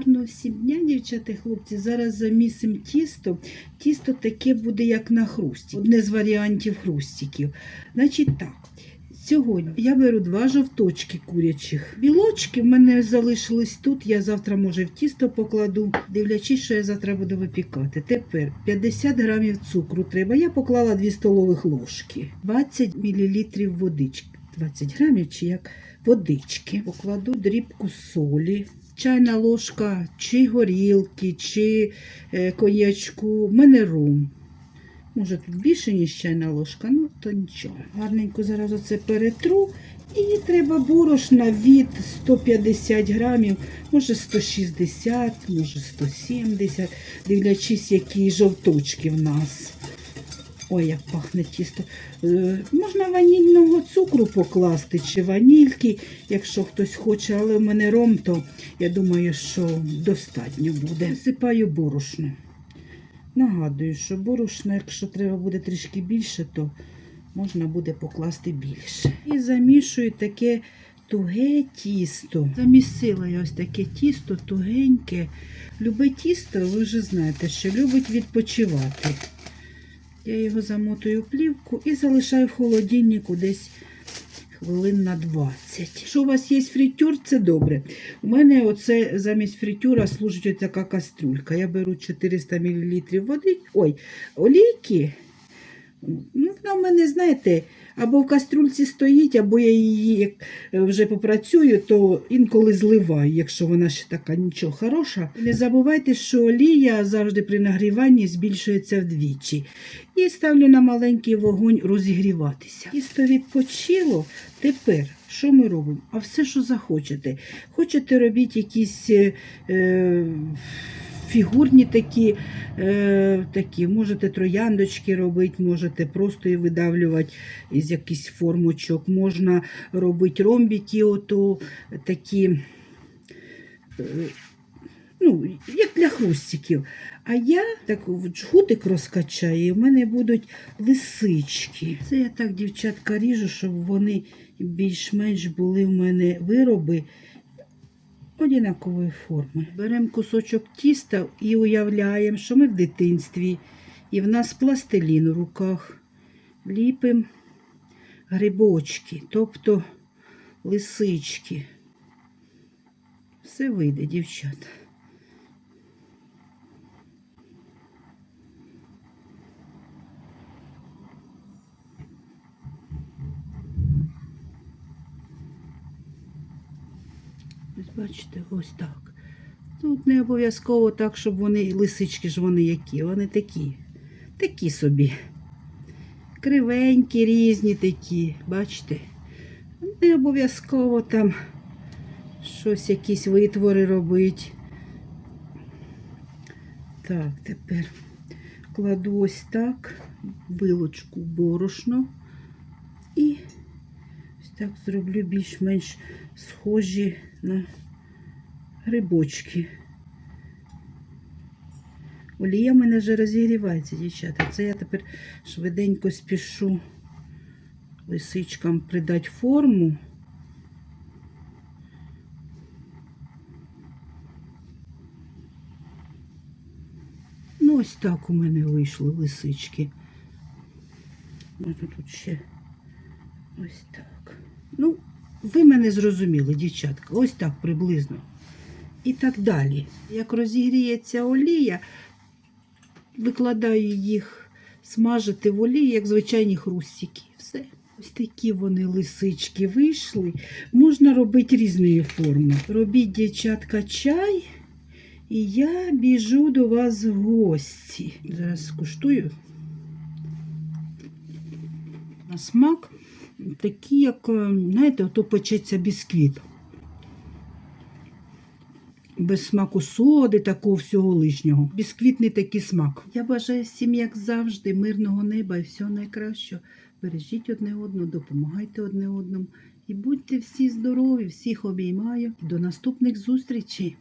Гарного всім дня, дівчата хлопці. Зараз замісимо тісто. Тісто таке буде, як на хрусті. Одне з варіантів хрустиків. Значить так. Сьогодні я беру два жовточки курячих. Білочки в мене залишились тут. Я завтра, може, в тісто покладу, дивлячись, що я завтра буду випікати. Тепер 50 грамів цукру треба. Я поклала 2 столових ложки, 20 мл водички. 20 грамів чи як водички. Покладу дрібку солі. Чайна ложка чи горілки, чи е, коньячку. У мене рум. Може тут більше, ніж чайна ложка, ну то нічого. Гарненько зараз оце перетру. І треба борошна від 150 грамів, може 160, може 170, дивлячись, які жовточки в нас. Ой, як пахне тісто. Е, можна ванільного цукру покласти чи ванільки, якщо хтось хоче, але в мене ром, то я думаю, що достатньо буде. Насипаю борошно. Нагадую, що борошна, якщо треба буде трішки більше, то можна буде покласти більше. І замішую таке туге тісто. Замісила я ось таке тісто тугеньке. Любе тісто, ви вже знаєте, що любить відпочивати. Я його замотую в плівку і залишаю в холодильнику десь хвилин на 20. Якщо у вас є фритюр, це добре. У мене оце замість фритюра служить ось така каструлька. Я беру 400 мл води, ой, олійки. Ну, вона в мене, знаєте, або в каструльці стоїть, або я її як е, вже попрацюю, то інколи зливаю, якщо вона ще така нічого хороша. Не забувайте, що олія завжди при нагріванні збільшується вдвічі. І ставлю на маленький вогонь розігріватися. Тісто відпочило. Тепер що ми робимо? А все, що захочете. Хочете робіть якісь. Е, е, Фігурні такі, е, такі, можете трояндочки робити, можете просто і видавлювати із якихось формочок, можна робити ромбики, ото такі, е, ну, як для хрустиків. А я так в джгутик розкачаю, і в мене будуть лисички. Це я так, дівчатка, ріжу, щоб вони більш-менш були в мене вироби однакової форми. Беремо кусочок тіста і уявляємо, що ми в дитинстві, і в нас пластилін у руках. Ліпимо грибочки, тобто лисички. Все вийде, дівчата. Ось бачите, ось так. Тут не обов'язково так, щоб вони, лисички ж вони які, вони такі, такі собі. Кривенькі, різні такі, бачите? Не обов'язково там щось, якісь витвори робити. Так, тепер кладу ось так, вилочку борошно і так зроблю більш-менш схожі на грибочки. Олія в мене вже розігрівається, дівчата. Це я тепер швиденько спішу лисичкам придати форму. Ну, ось так у мене вийшли лисички. Можна тут ще ось так. Ну, ви мене зрозуміли, дівчатка, ось так приблизно. І так далі. Як розігріється олія, викладаю їх смажити в олії, як звичайні хрустики. Все. Ось такі вони лисички вийшли. Можна робити різної форми. Робіть, дівчатка, чай, і я біжу до вас в гості. Зараз скуштую. На смак такі, як, е, знаєте, ото печеться бісквіт. Без смаку соди, такого всього лишнього. Бісквітний такий смак. Я бажаю всім, як завжди, мирного неба і всього найкращого. Бережіть одне одного, допомагайте одне одному. І будьте всі здорові, всіх обіймаю. До наступних зустрічей!